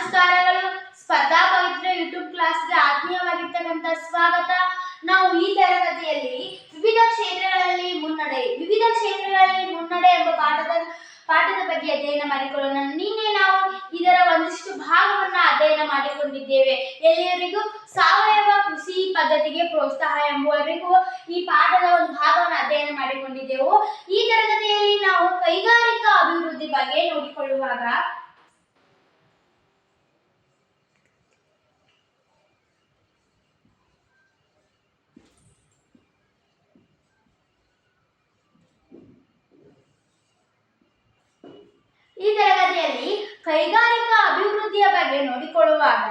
ನಮಸ್ಕಾರಗಳು. ಸ್ಪರ್ಧಾ ಪವಿತ್ರ ಯೂಟ್ಯೂಬ್ ಕ್ಲಾಸ್ಗೆ ಆತ್ಮೀಯವಾಗಿರ್ತಕ್ಕಂಥ ಸ್ವಾಗತ. ನಾವು ಈ ತರಗತಿಯಲ್ಲಿ ವಿವಿಧ ಕ್ಷೇತ್ರಗಳಲ್ಲಿ ಮುನ್ನಡೆ, ವಿವಿಧ ಕ್ಷೇತ್ರಗಳಲ್ಲಿ ಮುನ್ನಡೆ ಎಂಬ ಪಾಠದ ಪಾಠದ ಬಗ್ಗೆ ಅಧ್ಯಯನ ಮಾಡಿಕೊಳ್ಳೋಣ. ನಿನ್ನೆ ನಾವು ಇದರ ಒಂದಿಷ್ಟು ಭಾಗವನ್ನ ಅಧ್ಯಯನ ಮಾಡಿಕೊಂಡಿದ್ದೇವೆ. ಎಲ್ಲಿಯವರಿಗೂ? ಸಾವಯವ ಕೃಷಿ ಪದ್ಧತಿಗೆ ಪ್ರೋತ್ಸಾಹ ಎಂಬುವವರಿಗೂ ಈ ಪಾಠದ ಒಂದು ಭಾಗವನ್ನು ಅಧ್ಯಯನ ಮಾಡಿಕೊಂಡಿದ್ದೆವು. ಈ ತರಗತಿಯಲ್ಲಿ ನಾವು ಕೈಗಾರಿಕಾ ಅಭಿವೃದ್ಧಿ ಬಗ್ಗೆ ನೋಡಿಕೊಳ್ಳುವಾಗ ಈ ತರಗತಿಯಲ್ಲಿ ಕೈಗಾರಿಕಾ ಅಭಿವೃದ್ಧಿಯ ಬಗ್ಗೆ ನೋಡಿಕೊಳ್ಳುವಾಗ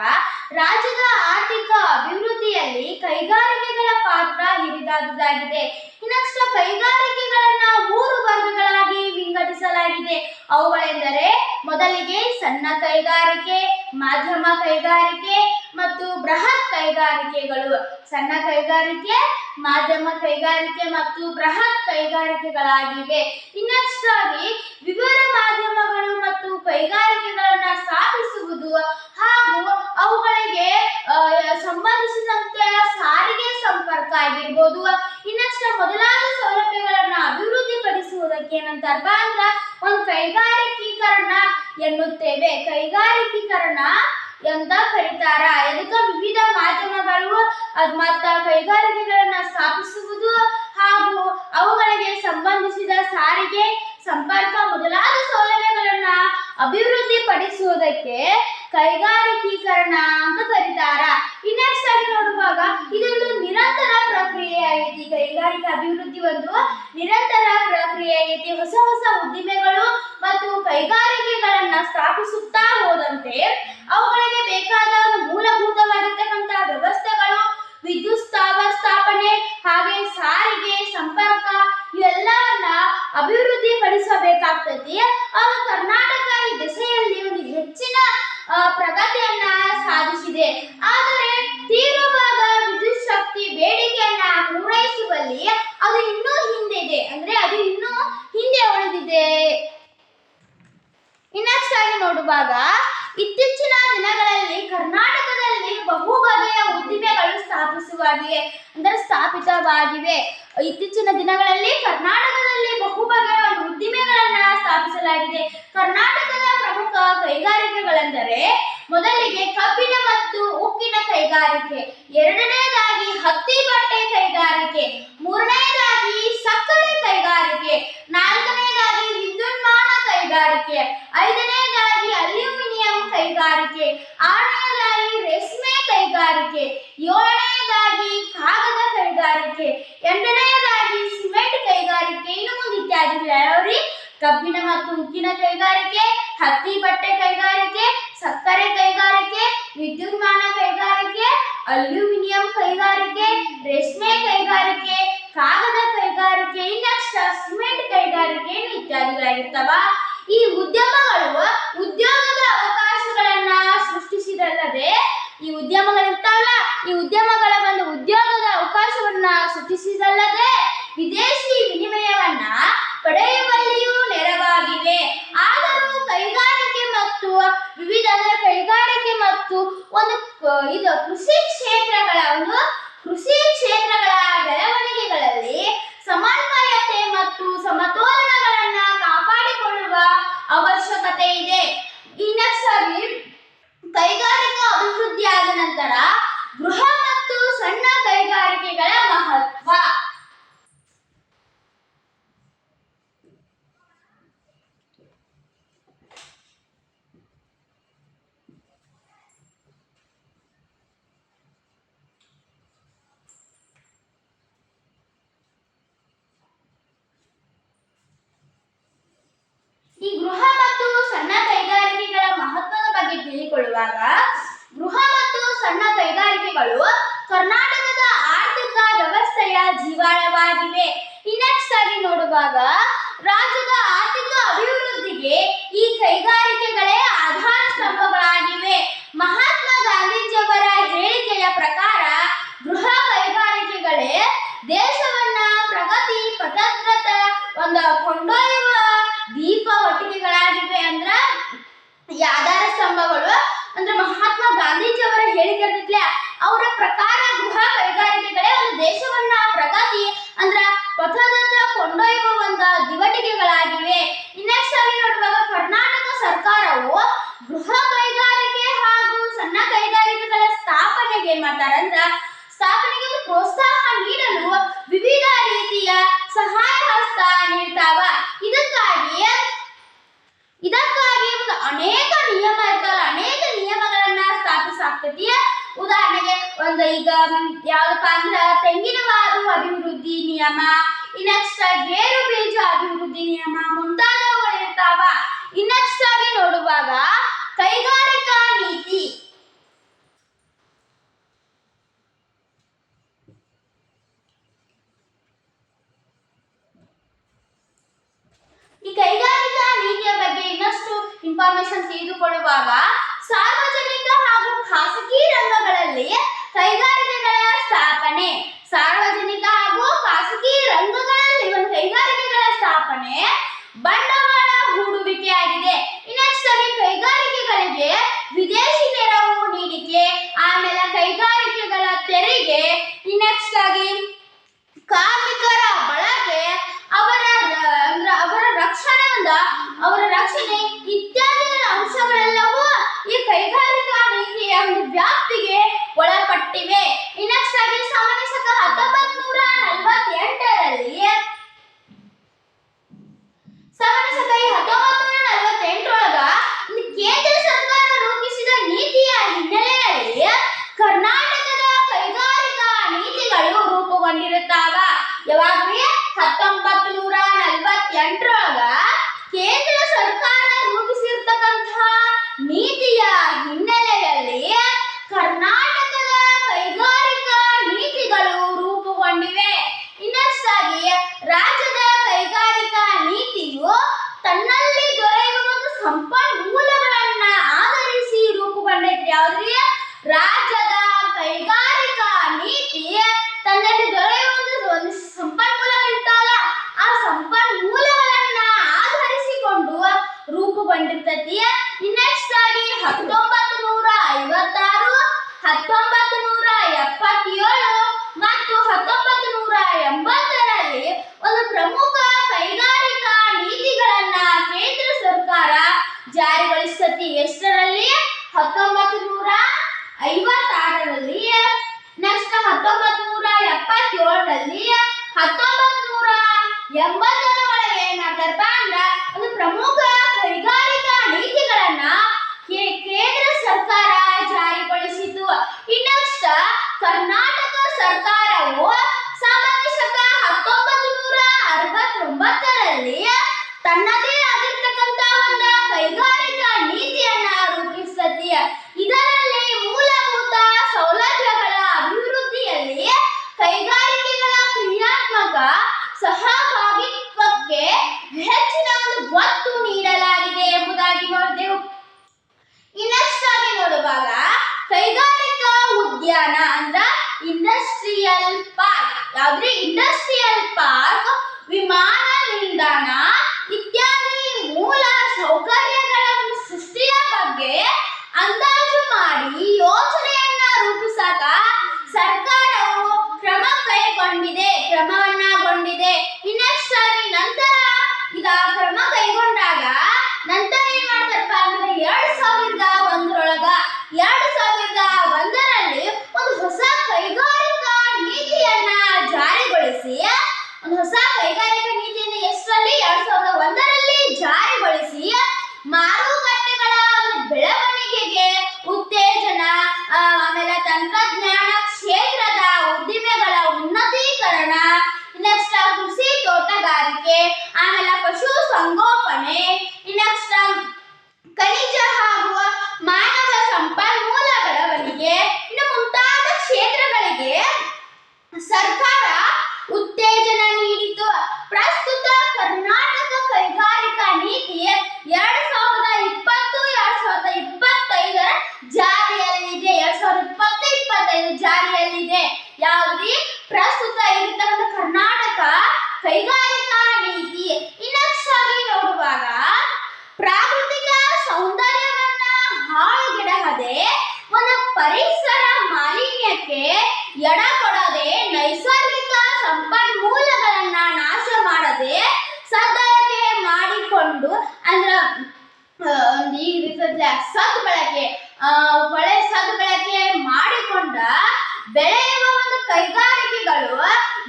ರಾಜ್ಯದ ಆರ್ಥಿಕ ಅಭಿವೃದ್ಧಿಯಲ್ಲಿ ಕೈಗಾರಿಕೆಗಳ ಪಾತ್ರ ಹಿರಿದಾದುದಾಗಿದೆ. ಇನ್ನಷ್ಟು ಕೈಗಾರಿಕೆಗಳನ್ನ ಮೂರು ವರ್ಗಗಳಾಗಿ ವಿಂಗಡಿಸಲಾಗಿದೆ. ಅವುಗಳೆಂದರೆ, ಮೊದಲಿಗೆ ಸಣ್ಣ ಕೈಗಾರಿಕೆ, ಮಾಧ್ಯಮ ಕೈಗಾರಿಕೆ ಮತ್ತು ಬೃಹತ್ ಕೈಗಾರಿಕೆಗಳು, ಸಣ್ಣ ಕೈಗಾರಿಕೆ, ಮಾಧ್ಯಮ ಕೈಗಾರಿಕೆ ಮತ್ತು ಬೃಹತ್ ಕೈಗಾರಿಕೆಗಳಾಗಿವೆ. ಇನ್ನಷ್ಟಾಗಿ ವಿವಿಧ ಮಾಧ್ಯಮಗಳು ಮತ್ತು ಕೈಗಾರಿಕೆಗಳನ್ನ ಸ್ಥಾಪಿಸುವುದು ಹಾಗೂ ಅವುಗಳಿಗೆ ಸಂಬಂಧಿಸಿದಂತೆ ಸಾರಿಗೆ ಸಂಪರ್ಕ ಆಗಿರ್ಬೋದು. ಇನ್ನಷ್ಟು ಮೊದಲಾದ ಸೌಲಭ್ಯಗಳನ್ನ ಅಭಿವೃದ್ಧಿಪಡಿಸುವುದಕ್ಕೆ ಏನಂತಾರಪ್ಪ ಅಂದ್ರ ಒಂದು ಕೈಗಾರಿಕೀಕರಣ ಎನ್ನುತ್ತೇವೆ. ಕೈಗಾರಿಕೀಕರಣ ಅಂತ ಕರೀತಾರ. ಇದಕ್ಕ ವಿವಿಧ ಮಾಧ್ಯಮಗಳು ಮತ್ತ ಕೈಗಾರಿಕೆಗಳನ್ನ ಸ್ಥಾಪಿಸುವುದು ಹಾಗೂ ಅವುಗಳಿಗೆ ಸಂಬಂಧಿಸಿದ ಸಾರಿಗೆ, ಸಂಪರ್ಕ ಮೊದಲಾದ ಸೌಲಭ್ಯಗಳನ್ನ ಅಭಿವೃದ್ಧಿ ಪಡಿಸುವುದಕ್ಕೆ ಕೈಗಾರಿಕೀಕರಣ ಅಂತ ಕರೀತಾರ. ಅಭಿವೃದ್ಧಿ ಪಡಿಸಬೇಕಾಗ್ತೈತಿ ಅವ ಕರ್ನಾಟಕ ಈ ದಿಸೆಯಲ್ಲಿ ಸ್ಥಾಪಿಸುವಾಗಿವೆ ಅಂದರೆ ಸ್ಥಾಪಿತವಾಗಿವೆ. ಇತ್ತೀಚಿನ ದಿನಗಳಲ್ಲಿ ಕರ್ನಾಟಕದಲ್ಲಿ ಬಹು ಬಗೆಯ ಉದ್ದಿಮೆಗಳನ್ನ ಸ್ಥಾಪಿಸಲಾಗಿದೆ. ಕರ್ನಾಟಕದ ಪ್ರಮುಖ ಕೈಗಾರಿಕೆಗಳೆಂದರೆ ಮೊದಲಿಗೆ ಕಬ್ಬಿನ ಮತ್ತು ಉಕ್ಕಿನ ಕೈಗಾರಿಕೆ, ಎರಡನೇದಾಗಿ ಹತ್ತಿ ಬಟ್ಟೆ ಕೈಗಾರಿಕೆ, ಮೂರನೇದಾಗಿ ಸಕ್ಕರೆ ಕೈಗಾರಿಕೆ, ನಾಲ್ಕನೇದಾಗಿ ವಿದ್ಯುನ್ಮಾನ ಕೈಗಾರಿಕೆ, ಐದನೇದಾಗಿ ಅಲ್ಯೂಮಿನಿಯಂ ಕೈಗಾರಿಕೆ ಆರನೇದಾಗಿ ರೇಷ್ಮೆ ಕೈಗಾರಿಕೆ ಏಳನೇದಾಗಿ ಕಾಗದ ಕೈಗಾರಿಕೆ ಎಂಟನೇದಾಗಿ ಸಿಮೆಂಟ್ ಕೈಗಾರಿಕೆ ಇನ್ನು ಮುಂದೆ ಇತ್ಯಾದಿಗಳು ಯಾವ್ರಿ ಕಬ್ಬಿಣ ಮತ್ತು ಉಕ್ಕಿನ ಕೈಗಾರಿಕೆ ಹತ್ತಿ ಬಟ್ಟೆ ಕೈಗಾರಿಕೆ, ಸಕ್ಕರೆ ಕೈಗಾರಿಕೆ, ವಿದ್ಯುನ್ಮಾನ ಕೈಗಾರಿಕೆ, ಅಲ್ಯೂಮಿನಿಯಂ ಕೈಗಾರಿಕೆ, ರೇಷ್ಮೆ ಕೈಗಾರಿಕೆ, ಕಾಗದ ಕೈಗಾರಿಕೆ ಇನ್ನಷ್ಟ ಸಿಮೆಂಟ್ ಕೈಗಾರಿಕೆ ಇತ್ಯಾದಿಗಳಾಗಿರ್ತಾವ. ಈ ಉದ್ಯಮಗಳು ಉದ್ಯೋಗದ ಅವಕಾಶಗಳನ್ನ ಸೃಷ್ಟಿಸಿದಲ್ಲದೆ ಈ ಉದ್ಯಮಗಳಿರ್ತಾವಲ್ಲ, ಈ ಉದ್ಯಮಗಳ ಒಂದು ಉದ್ಯೋಗದ ಅವಕಾಶವನ್ನ ಸೃಷ್ಟಿಸಿದಲ್ಲದೆ ವಿದೇಶಿ ವಿನಿಮಯವನ್ನ ಪಡೆಯುವಲ್ಲಿಯೂ ನೆರವಾಗಿವೆ ಆದರೂ ಕೈಗಾರಿಕೆ ಮತ್ತು ವಿವಿಧ ಅಂದ್ರೆ ಕೈಗಾರಿಕೆ ಮತ್ತು ಒಂದು ಕ- ಇದು ಕೃಷಿ ಕ್ಷೇತ್ರಗಳ, ಒಂದು ಕೃಷಿ ಕ್ಷೇತ್ರಗಳ ಬೆಳವಣಿಗೆಗಳಲ್ಲಿ ಸಮನ್ವಯತೆ ಮತ್ತು ಸಮತೋಲನಗಳನ್ನ ಕಾಪಾಡಿಕೊಳ್ಳುವ ಅವಶ್ಯಕತೆ ಇದೆ. ಇನ್ನಷ್ಟಾಗಿ ಕೈಗಾರಿಕಾ ಅಭಿವೃದ್ಧಿ ಆದ ನಂತರ ಗೃಹ ಮತ್ತು ಸಣ್ಣ ಕೈಗಾರಿಕೆಗಳ ಮಹತ್ವ ಈ ಗೃಹ ಮತ್ತು ಸಣ್ಣ ಕೈಗಾರಿಕೆಗಳ ಮಹತ್ವದ ಬಗ್ಗೆ ತಿಳಿಕೊಳ್ಳುವಾಗ ಗೃಹ ಮತ್ತು ಸಣ್ಣ ಕೈಗಾರಿಕೆಗಳು ಕರ್ನಾಟಕದ ಆರ್ಥಿಕ ವ್ಯವಸ್ಥೆಯ ಜೀವಾಳವಾಗಿವೆ ಇನ್ನೆಕ್ಸ್ಟ್ ಆಗಿ ನೋಡುವಾಗ ರಾಜ್ಯದ ಆರ್ಥಿಕ ಅಭಿವೃದ್ಧಿಗೆ ಈ ಕೈಗಾರಿಕೆಗಳೇ ಆಧಾರ ಸ್ತಂಭಗಳಾಗಿವೆ ಮಹಾತ್ಮ ಗಾಂಧೀಜಿಯವರ ಹೇಳಿಕೆಯ ಪ್ರಕಾರ ಗೃಹ ಕೈಗಾರಿಕೆಗಳೇ ದೇಶವನ್ನ ಪ್ರಗತಿ ಪಥದತ್ತ ಒಂದು ಕೊಂಡೊಯ್ಯುವ ದೀಪ ಒಟ್ಟಿಗೆಗಳಾಗಿವೆ ಅಂದ್ರ ಈ ಆಧಾರ ಸ್ತಂಭಗಳು ಮಾಡ್ತಾರಂದ್ರ ಸ್ಥಾಪನೆಗೆ ಒಂದು ಪ್ರೋತ್ಸಾಹ ನೀಡಲು ವಿವಿಧ ರೀತಿಯ ಸಹಾಯ ಹಸ್ತ ನೀಡ್ತಾವ ಇದಕ್ಕಾಗಿ ಇದಕ್ಕಾಗಿ ಒಂದು ಅನೇಕ ನಿಯಮ ಇರ್ತಾವಲ್ಲ ಅನೇಕ ನಿಯಮಗಳನ್ನ ಸ್ಥಾಪಿಸಾಗ್ತೈತಿ ಉದಾಹರಣೆಗೆ ಒಂದು ಈಗ ಯಾವ್ದಪ್ಪ ಅಂದ್ರ ತೆಂಗಿನವಾರು ಅಭಿವೃದ್ಧಿ ನಿಯಮ ಇನ್ನೆಕ್ಸ್ಟ್ ಗೇರು ಬೀಜ ಅಭಿವೃದ್ಧಿ ನಿಯಮ ಮುಂತಾದವುಗಳು ಇರ್ತಾವ. ಇನ್ನೆಕ್ಸ್ಟ್ ಆಗಿ ನೋಡುವಾಗ ಕೈಗಾರಿಕಾ ನೀತಿ. ಈ ಕೈಗಾರಿಕಾ ನೀತಿಯ ಬಗ್ಗೆ ಇನ್ನಷ್ಟು ಇನ್ಫಾರ್ಮೇಶನ್ ತಿಳಿದುಕೊಳ್ಳುವಾಗ ಸಾರ್ವಜನಿಕ ಹಾಗೂ ಖಾಸಗಿ ರಂಗಗಳಲ್ಲಿ ಕೈಗಾರಿಕೆಗಳ ಸ್ಥಾಪನೆ ಸಾರ್ವಜನಿಕ ಹಾಗೂ ಖಾಸಗಿ ರಂಗಗಳಲ್ಲಿ ಒಂದು ಕೈಗಾರಿಕೆಗಳ ಸ್ಥಾಪನೆ ಬಂಡವಾಳ ಹೂಡುವಿಕೆ ಆಗಿದೆ ಇನ್ನಷ್ಟಲ್ಲಿ ಕೈಗಾರಿಕೆಗಳಿಗೆ ವಿದೇಶಿ ನೆರವು ನೀಡಿಕೆ ಆಮೇಲೆ ಕೈಗಾರಿಕೆಗಳ ತೆರಿಗೆ ಇನ್ನೆಕ್ಸ್ಟ್ ಆಗಿ ಕಾರ್ಮಿಕರ ಬಳಕೆ ಅವರ ರ- ಅಂದ್ರ ಅವರ ರಕ್ಷಣೆ ಒಂದ ಅವರ ರಕ್ಷಣೆ ಇತ್ಯಾದಿ ಅಂಶಗಳೆಲ್ಲವೂ ಈ ಕೈಗಾರಿಕಾ ನೀತಿಯ ಒಂದು ವ್ಯಾಪ್ತಿಗೆ ಒಳಪಟ್ಟಿವೆ ಇನ್ನೆಕ್ಸ್ಟ್ ಆಗಿ ಸಾಮಾನ್ಯ ಶಕ ಹತ್ತೊಂಬತ್ ನೂರ ನಲವತ್ತೆಂಟರಲ್ಲಿ ಸಾಮಾನ್ಯ ಶಕ ಈ ಹತ್ತೊಂಬತ್ ನೂರ ನಲವತ್ತೆಂಟರೊಳಗ ಒಂದು ಕೇಂದ್ರ ಸರ್ಕಾರ ರೂಪಿಸಿದ ನೀತಿಯ ಹಿನ್ನೆಲೆಯಲ್ಲಿ ಕರ್ನಾಟಕದ ಕೈಗಾರಿಕಾ ನೀತಿಗಳು ರೂಪುಗೊಂಡಿರುತ್ತಾವ ಯಾವಾಗ್ರಿ ಹತ್ತೊಂಬತ್ತು ನೂರ ನಲವತ್ತೆಂಟರೊಳಗ ಕೇಂದ್ರ ಸರ್ಕಾರ ರೂಪಿಸಿರ್ತಕ್ಕಂತಹ ನೀತಿಯ ಹಿನ್ನೆಲೆಯಲ್ಲಿ ಕರ್ನಾಟಕದ ಕೈಗಾರಿಕಾ ನೀತಿಗಳು ರೂಪುಗೊಂಡಿವೆ. ಇನ್ನಷ್ಟಾಗಿ ರಾಜ್ಯದ ಕೈಗಾರಿಕಾ ನೀತಿಯು ತನ್ನಲ್ಲಿ ದೊರೆಯುವ ಒಂದು ಸಂಪನ್ಮೂಲಗಳನ್ನ ಆಧರಿಸಿ ರೂಪುಗೊಂಡೈತ್ರಿ ಯಾವ್ದ್ರಿ ರಾಜ್ಯದ ಕೈಗಾರಿಕಾ ನೀತಿ ತನ್ನಲ್ಲಿ ದೊರೆಯುವ ಒಂದು ಒಂದು ಸಂಪನ್ಮೂಲಗಳಿರ್ತಾವಲ್ಲ ಆ ಸಂಪನ್ಮೂಲಗಳನ್ನ ಆಧರಿಸಿಕೊಂಡು ನೆಕ್ಸ್ಟ್ ಆಗಿ ಹತ್ತೊಂಬತ್ತು ನೂರ ಐವತ್ತಾರು ಹತ್ತೊಂಬತ್ತು ನೂರ ಎಪ್ಪತ್ತೇಳು ಮತ್ತು ಹತ್ತೊಂಬತ್ತು ನೂರ ಎಂಬತ್ತರಲ್ಲಿ ಒಂದು ಪ್ರಮುಖ ಕೈಗಾರಿಕಾ ನೀತಿಗಳನ್ನ ಕೇಂದ್ರ ಸರ್ಕಾರ ಜಾರಿಗೊಳಿಸತಿ. ಎಷ್ಟರಲ್ಲಿ ಹತ್ತೊಂಬತ್ತು ನೂರ ಐವತ್ತಾರರಲ್ಲಿ ನೆಕ್ಸ್ಟ್ ಹತ್ತೊಂಬತ್ತು ನೂರ ಎಪ್ಪತ್ತೇಳರಲ್ಲಿ ಹತ್ತೊಂಬತ್ತು ನೂರ ಎಂಬತ್ತರ ಒಳಗೆ ಏನಾಗ್ತಾರಪ್ಪ ಅಂದ್ರ ಒಂದು ಪ್ರಮುಖ ಕೈಗಾರಿಕಾ ನೀತಿಗಳನ್ನ ಕೇ- ಕೇಂದ್ರ ಸರ್ಕಾರ ಜಾರಿಗೊಳಿಸಿತು ಇನ್ನಷ್ಟ ಕರ್ನಾಟಕ ಸರ್ಕಾರವು ಸಾಮಾನ್ಯ ಶಕ ಹತ್ತೊಂಬತ್ತು ನೂರ ಅರವತ್ತೊಂಬತ್ತರಲ್ಲಿ ತನ್ನದೇ ಆಗಿರ್ತಕ್ಕಂತ ಒಂದು ಕೈಗಾರಿಕಾ ನೀತಿಯನ್ನ ರೂಪಿಸತಿ ಇದರಲ್ಲಿ ಮೂಲಭೂತ ಸೌಲಭ್ಯಗಳ ಅಭಿವೃದ್ಧಿಯಲ್ಲಿ ಕೈಗಾರಿಕೆಗಳ ಕ್ರಿಯಾತ್ಮಕ ಸಹಭಾಗಿತ್ವಕ್ಕೆ ಹೆಚ್ಚಿನ ಒಂದು ಒತ್ತು ನೀಡಲಾಗಿದೆ ಎಂಬುದಾಗಿ ನೋಡಿದೆವು ಇನ್ನಷ್ಟಾಗಿ ನೋಡುವಾಗ ಕೈಗಾರಿಕಾ ಉದ್ಯಾನ ಅಂದ್ರ ಇಂಡಸ್ಟ್ರಿಯಲ್ ಪಾರ್ಕ್ ಯಾವ್ದ್ರಿ ಇಂಡಸ್ಟ್ರಿಯಲ್ ಪಾರ್ಕ್ ವಿಮಾನ ನಿಲ್ದಾಣ ಇತ್ಯಾದಿ ಮೂಲ ಸೌಕರ್ಯಗಳ ಒಂದು ಸೃಷ್ಟಿಯ ಬಗ್ಗೆ ಅಂದಾಜು ಮಾಡಿ ಯೋಜನೆಯನ್ನ ರೂಪಿಸಾಕ ಸರ್ಕಾರವು ಕ್ರಮ ಕೈಗೊಂಡಿದೆ. ಕ್ರಮವನ್ನಗೊಂಡಿದೆ ಕೈಗಾರಿಕಾ ನೀತಿ ಇನ್ನೊಂದಾಗಿ ನೋಡುವಾಗ ಪ್ರಾಕೃತಿಕ ಸೌಂದರ್ಯವನ್ನ ಹಾಳುಗೆಡಹದೆ ಒಂದು ಪರಿಸರ ಮಾಲಿನ್ಯಕ್ಕೆ ಎಡ ಕೊಡದೆ ನೈಸರ್ಗಿಕ ಸಂಪನ್ಮೂಲಗಳನ್ನ ನಾಶ ಮಾಡದೆ ಸದ್ಬಳಕೆ ಮಾಡಿಕೊಂಡು ಅಂದ್ರ ಈ ರೀತಿಯ ಸದ್ಬಳಕೆ ಹೊಳೆ ಸದ್ಬಳಕೆ ಮಾಡಿಕೊಂಡ ಬೆಳೆಯುವ ಒಂದು ಕೈಗಾರಿಕೆಗಳು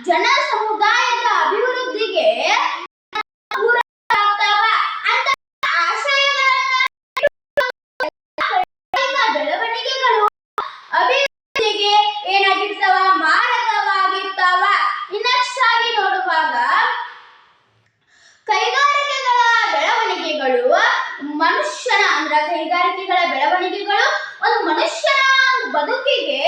ಜನ ಸಮುದಾಯದ ಅಭಿವೃದ್ಧಿ ಬುದ್ಧಿಗೆ ಬೆಳವಣಿಗೆಗಳು ಅಭಿವೃದ್ಧಿಗೆ ಏನಾಗಿರ್ತಾವ, ಮಾರಕವಾಗಿರ್ತಾವ, ಇನ್ನಷ್ಟಾಗಿ ನೋಡುವಾಗ ಕೈಗಾರಿಕೆಗಳ ಬೆಳವಣಿಗೆಗಳು, ಮನುಷ್ಯನ ಅಂದ್ರ ಕೈಗಾರಿಕೆಗಳ ಬೆಳವಣಿಗೆಗಳು, ಒಂದು ಮನುಷ್ಯನ ಬದುಕಿಗೆ